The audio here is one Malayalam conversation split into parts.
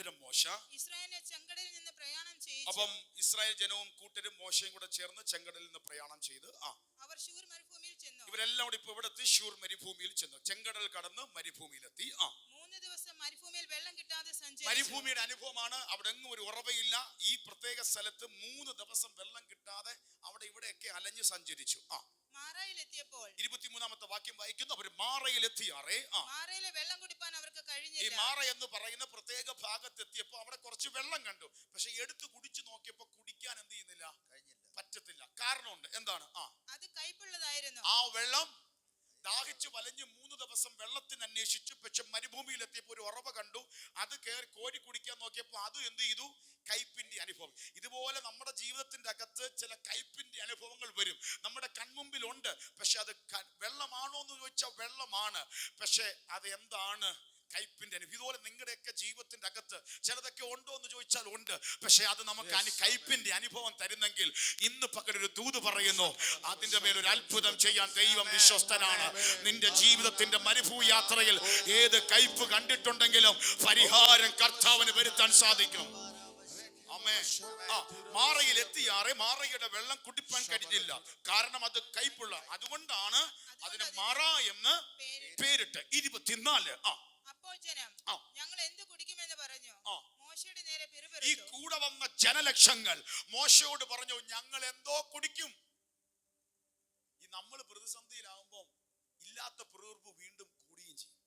അനന്തരം മോശ. ഇസ്രായേലിനെ ചെങ്കടലിൽ നിന്ന് പ്രയാണം ചെയ്തു അപ്പം ഇസ്രായേൽ ജനവും കൂട്ടരും മോശയും കൂടെ ചേർന്ന് ചെങ്കടലിൽ നിന്ന് പ്രയാണം ചെയ്ത് ആ. അവർ ശൂർ മരുഭൂമിയിൽ ചെന്നു. ഇവരെല്ലാം കൂടി ഇപ്പൊ ഇവിടെ ഷൂർ മരുഭൂമിയിൽ ചെന്നു. ചെങ്കടൽ കടന്ന് മരുഭൂമിയിലെത്തി ആ. മൂന്ന് ദിവസം സഞ്ചരിച്ചു മരുഭൂമിയുടെ അനുഭവമാണ്. അവിടെ എങ്ങും ഒരു ഉറവയില്ല. ഈ പ്രത്യേക സ്ഥലത്ത് മൂന്ന് ദിവസം വെള്ളം കിട്ടാതെ അവിടെ ഇവിടെയൊക്കെ അലഞ്ഞു സഞ്ചരിച്ചു. ആ. മാറായിലെത്തിയപ്പോൾ ഇരുപത്തിമൂന്നാമത്തെ വാക്യം വായിക്കുന്നു. അവർ മാറയിൽ എത്തിയാറേ ആ. മാറയിലെ വെള്ളം കുടിപ്പാൻ അവർക്ക് ഈ കഴിഞ്ഞില്ല. മാറ എന്ന് പറയുന്ന പ്രത്യേക ഭാഗത്തെത്തിയപ്പോൾ അവിടെ കുറച്ച് വെള്ളം കണ്ടു. പക്ഷെ എടുത്ത് കുടിച്ചു നോക്കിയപ്പോ കുടിക്കാൻ എന്ത് ചെയ്യുന്നില്ല? പറ്റത്തില്ല. കാരണമുണ്ട്. എന്താണ്? ആ. അത് കൈപ്പുള്ളതായിരുന്നു ആ വെള്ളം ദാഹിച്ചു വലഞ്ഞ് മൂന്ന് ദിവസം വെള്ളത്തിന് അന്വേഷിച്ചു. പക്ഷെ മരുഭൂമിയിലെത്തിയപ്പോൾ ഒരു ഉറവ കണ്ടു. അത് കയറി കോരി കുടിക്കാൻ നോക്കിയപ്പോൾ അത് എന്ത് ചെയ്തു? കയ്പിന്റെ അനുഭവം. ഇതുപോലെ നമ്മുടെ ജീവിതത്തിന്റെ അകത്ത് ചില കയ്പിന്റെ അനുഭവങ്ങൾ വരും. നമ്മുടെ കൺമുമ്പിലുണ്ട്. പക്ഷെ അത് വെള്ളമാണോ എന്ന് ചോദിച്ചാൽ വെള്ളമാണ്. പക്ഷെ അത് എന്താണ് കയ്പിന്റെ അനുഭവം ഇതുപോലെ നിങ്ങളുടെയൊക്കെ ജീവിതത്തിന്റെ അകത്ത് ചിലതൊക്കെ ഉണ്ടോ എന്ന് ചോദിച്ചാൽ ഉണ്ട്. പക്ഷെ അത് നമുക്ക് അനു കയ്പിന്റെ അനുഭവം തരുന്നെങ്കിൽ ഇന്ന് പകലൊരു ദൂത് പറയുന്നു അതിന്റെ മേലൊരു അത്ഭുതം ചെയ്യാൻ ദൈവം വിശ്വസ്തനാണ്. നിന്റെ ജീവിതത്തിന്റെ മരുഭൂ യാത്രയിൽ ഏത് കയ്പ് കണ്ടിട്ടുണ്ടെങ്കിലും പരിഹാരം കർത്താവിന് വരുത്താൻ സാധിക്കും. അമ്മേ ആ മാറയിൽ എത്തിയാറെ മാറയുടെ വെള്ളം കുടിപ്പാൻ കഴിഞ്ഞില്ല. കാരണം അത് കയ്പുള്ള അതുകൊണ്ടാണ് അതിന് മാറ എന്ന് പേരിട്ട്. ഇരുപത്തിനാല്. ആ ആ. ഞങ്ങൾ എന്ത് കുടിക്കുമെന്ന് പറഞ്ഞു. മോശയുടെ നേരെ ഈ പിറുപിറുത്തു. കൂടെ വന്ന ജനലക്ഷങ്ങൾ മോശയോട് പറഞ്ഞു ഞങ്ങൾ എന്തോ കുടിക്കും. ഈ നമ്മൾ പ്രതിസന്ധിയിലാവുമ്പോൾ ഇല്ലാത്ത പിറുവിറുപ്പ് വീണ്ടും കൂടുകയും ചെയ്യും.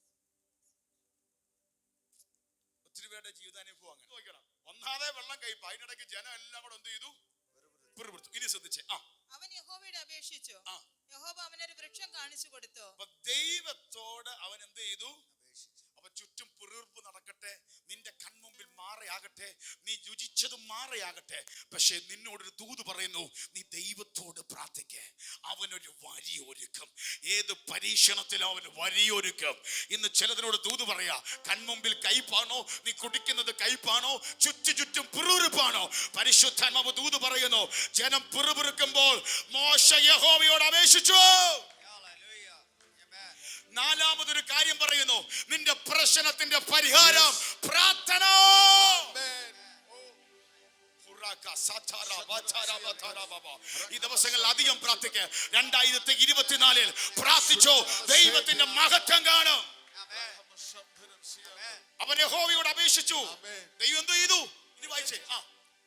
ഒത്തിരി പേരുടെ ജീവിതാനുഭവം അങ്ങനെ. നോക്കണം. ഒന്നാതെ വെള്ളം കഴിപ്പ്. അതിനിടയ്ക്ക് ജനം എല്ലാം കൂടെ എന്ത് ചെയ്തു? പിറുപിറുത്തു. ഇനി ശ്രദ്ധിച്ചേ. ആ. അവൻ യഹോവയോട് അപേക്ഷിച്ചു. യഹോവ അവനൊരു വൃക്ഷം കാണിച്ചു കൊടുത്തു. ദൈവത്തോട് അവൻ എന്ത് ചെയ്തു? അപ്പൊ ചുറ്റും പിറുർപ്പ് നടക്കട്ടെ നിന്റെ കൺമുമ്പിൽ മാറയാകട്ടെ നീ രുചിച്ചതും മാറയാകട്ടെ. പക്ഷെ നിന്നോടൊരു ദൂത് പറയുന്നു നീ ദൈവത്തോട് പ്രാർത്ഥിക്ക അവനൊരു വഴിയൊരുക്കും. ഏത് പരീക്ഷണത്തിലും അവൻ വഴിയൊരുക്കും. ഇന്ന് ചിലതിനോട് ദൂത് പറയാ കൺമുമ്പിൽ കയ്പാണോ നീ കുടിക്കുന്നത് കയ്പാണോ ചുറ്റു ചുറ്റും പിറുപിറുപ്പാണോ പരിശുദ്ധാത്മാവ് ദൂത് പറയുന്നു ജനം പിറുപിറുക്കുമ്പോൾ മോശ യഹോവയോട് അപേക്ഷിച്ചു. നാലാമതൊരു കാര്യം പറയുന്നു. നിന്റെ പ്രശ്നത്തിന്റെ പരിഹാരം പ്രാർത്ഥന. ഈ ദിവസങ്ങളിൽ അധികം പ്രാർത്ഥിക്കുക രണ്ടായിരത്തി ഇരുപത്തിനാലിൽ പ്രാർത്ഥിച്ചോ. ദൈവത്തിന്റെ മഹത്വം കാണും. അവൻ യഹോവയോട് അപേക്ഷിച്ചു. ദൈവം എന്ത് ചെയ്തു? ഇനി വായിച്ചേ. ആ.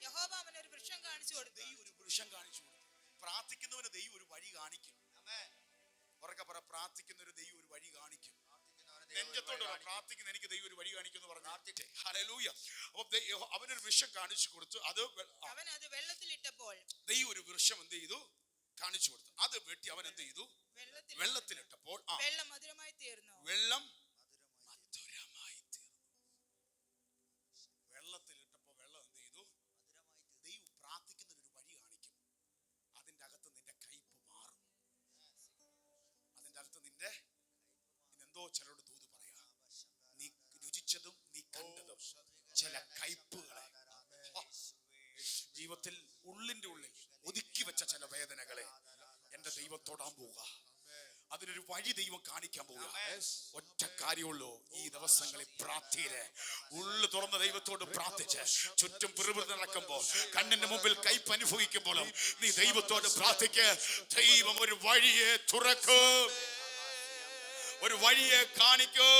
യഹോവ ഒരു വൃക്ഷം കാണിച്ചു കൊടുത്തു. ദൈവം ഒരു വൃക്ഷം കാണിച്ചു കൊടുത്തു. പ്രാർത്ഥിക്കുന്നവന് ദൈവം ഒരു വഴി കാണിക്കും ഉറക്കെ പറ പ്രാർത്ഥിക്കുന്ന ഒരു ദൈവം ഒരു വഴി കാണിക്കും. നെഞ്ചത്തോട് പ്രാർത്ഥിക്കുന്ന എനിക്ക് ദൈവം ഒരു വഴി കാണിക്കും എന്ന് പറഞ്ഞു ഹല്ലേലൂയ. അപ്പൊ അവനൊരു വൃക്ഷം കാണിച്ചു കൊടുത്തു. അത് അവൻ അത് വെള്ളത്തിലിട്ടപ്പോൾ ദൈവം ഒരു വൃക്ഷം എന്ത് ചെയ്തു? കാണിച്ചു കൊടുത്തു. അത് വെട്ടി അവൻ എന്ത് ചെയ്തു? വെള്ളത്തിൽ വെള്ളത്തിലിട്ടപ്പോൾ വെള്ളം മധുരമായി തീർന്നു. വെള്ളം മധുരമായി തീർന്നു വെള്ളത്തിലിട്ടപ്പോ വെള്ളം എന്ത് ചെയ്തു ദൈവം പ്രാർത്ഥിക്കുന്നതിന് ഒരു വഴി കാണിക്കും അതിന്റെ അകത്ത് നിന്റെ കയ്പ് മാറും അതിന്റെ അകത്ത് നിന്റെ ഇന്നെന്തോ ചിലരോട് ദൂത് പറയാ നീ രുചിച്ചതും നീ കണ്ടതും ചില കയ്പുകളെ ആ, ജീവിതത്തിൽ ഉള്ളിന്റെ ഉള്ളിൽ ഒതുക്കി വെച്ച ചില വേദനകളെ എന്റെ ദൈവത്തോടാൻ പോവുക. അതിനൊരു വഴി ദൈവം കാണിക്കാൻ പോവുക. ഒറ്റ കാര്യമുള്ളൂ ഈ ദിവസങ്ങളിൽ പ്രാർത്ഥിയിൽ. ഉള്ളു തുറന്ന ദൈവത്തോട് പ്രാർത്ഥിച്ച് ചുറ്റും പിറുപിറു നടക്കുമ്പോൾ കണ്ണിന്റെ മുമ്പിൽ കയ്പ് അനുഭവിക്കുമ്പോഴും നീ ദൈവത്തോട് പ്രാർത്ഥിക്ക്. ദൈവം ഒരു വഴിയെ തുറക്കും. ഒരു വഴിയെ കാണിക്കൂ.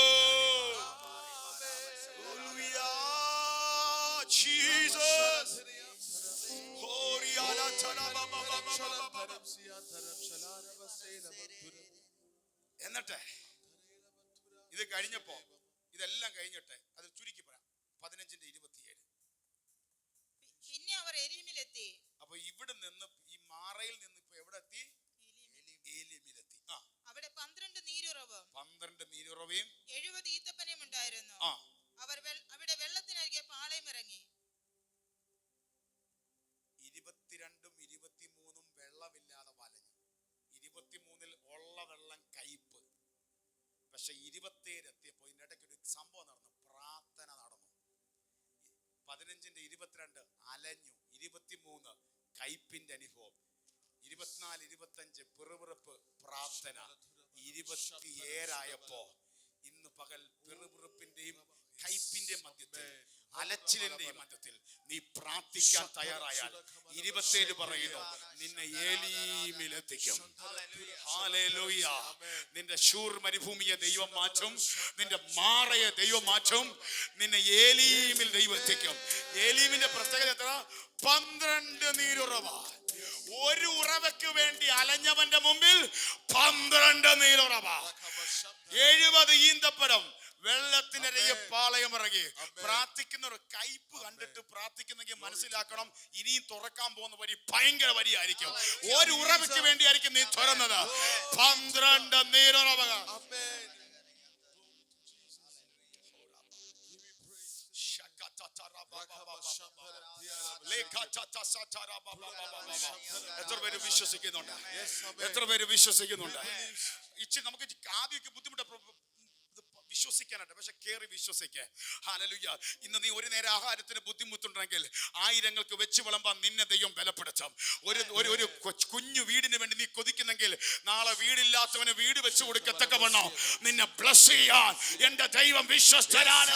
എന്നിട്ട് ഇത് കഴിഞ്ഞപ്പോ ഇതെല്ലാം കഴിഞ്ഞിട്ട് അത് ചുരുക്കി പറയാം. പതിനഞ്ചിന്റെ ഇരുപത്തിയേഴ്. പിന്നെ അവർ എരിമിലെത്തി അപ്പൊ ഇവിടെ നിന്ന് ഈ മാറയിൽ നിന്ന് ഇപ്പൊ എവിടെ എത്തി ഏലിമിലെത്തി ആ അവിടെ പന്ത്രണ്ട് നീരുറവും പന്ത്രണ്ട് നീരുറവയും എഴുപത് ഈത്തപ്പനയും ഉണ്ടായിരുന്നു ആ അവർ വെൾ- അവിടെ വെള്ളത്തിനരികെ പാളയം ഇറങ്ങി ഇരുപത്തിരണ്ടും ഇരുപത്തിമൂന്നും വെള്ളമില്ലാതെ വലഞ്ഞു ഇരുപത്തിമൂന്നിൽ ഉള്ള വെള്ളം കയ്പ് പക്ഷെ ഇരുപത്തേഴ് എത്തിയപ്പോ ഇതിന്റെ ഇടയ്ക്ക് ഒരു സംഭവം നടന്നു. പ്രാർത്ഥന നടന്നു. പതിനഞ്ചിന്റെ ഇരുപത്തിരണ്ട് അലഞ്ഞു. ഇരുപത്തിമൂന്ന് കയ്പിന്റെ അനുഭവം. ഇരുപത്തിനാല് ഇരുപത്തഞ്ച് പിറുപിറുപ്പ് പ്രാർത്ഥന. ഇരുപത്തിയേഴായപ്പോ ഇന്ന് പകൽ പിറുപിറുപ്പിന്റെയും കയ്പിന്റെയും മധ്യത്തിൽ അലച്ചിലിന്റെയും മധ്യത്തിൽ നീ പ്രാർത്ഥിക്കാൻ തയ്യാറായാൽ ഇരുപത്തേഴ് പറയുന്നു നിന്നെ ഏലീമിലെത്തിക്കും. നിന്റെ ഷൂർ മരുഭൂമിയെ ദൈവം മാറ്റും നിന്റെ മാറയെ ദൈവം മാറ്റും നിന്നെ ഏലീമിൽ ദൈവം എത്തിക്കും. ഏലീമിന്റെ പ്രത്യേകത എത്ര? പന്ത്രണ്ട് നീരുറവ. ഒരു ഉറവയ്ക്ക് വേണ്ടി അലഞ്ഞവന്റെ മുമ്പിൽ പന്ത്രണ്ട് നീരുറവ. എഴുപത് ഈന്തപ്പഴം വെള്ളത്തിനരയെ പാളയം ഇറങ്ങി. പ്രാർത്ഥിക്കുന്ന ഒരു കയ്പ് കണ്ടിട്ട് പ്രാർത്ഥിക്കുന്നെങ്കിൽ മനസ്സിലാക്കണം ഇനിയും തുറക്കാൻ പോകുന്ന വരി ഭയങ്കര വരിയായിരിക്കും ഒരു ഉറവയ്ക്ക് വേണ്ടിയായിരിക്കും നീ തുറന്നത്. പന്ത്രണ്ട് നീരുറവകൾ. എത്ര പേര് വിശ്വസിക്കുന്നുണ്ട്? എത്ര പേര് വിശ്വസിക്കുന്നുണ്ട്? ഇച്ചി നമുക്ക് ആദ്യമൊക്കെ ബുദ്ധിമുട്ട് വിശ്വസിക്കാനുണ്ട് പക്ഷെ കയറി വിശ്വസിക്ക. ഹാലലുയ്യ ഇന്ന് നീ ഒരു നേരം ആഹാരത്തിന് ബുദ്ധിമുട്ടുണ്ടെങ്കിൽ ആയിരങ്ങൾക്ക് വെച്ച് വിളമ്പാൻ നിന്നെ ദൈവം ബലപ്പെടുത്താം. ഒരു ഒരു ഒരു കുഞ്ഞു വീടിന് വേണ്ടി നീ കൊതിക്കുന്നെങ്കിൽ നാളെ വീടില്ലാത്തവന് വീട് വെച്ച് കൊടുക്കത്തക്ക വണ്ണോ നിന്നെ ബ്ലസ് ചെയ്യാൻ എന്റെ ദൈവം വിശ്വസ്തരാണ്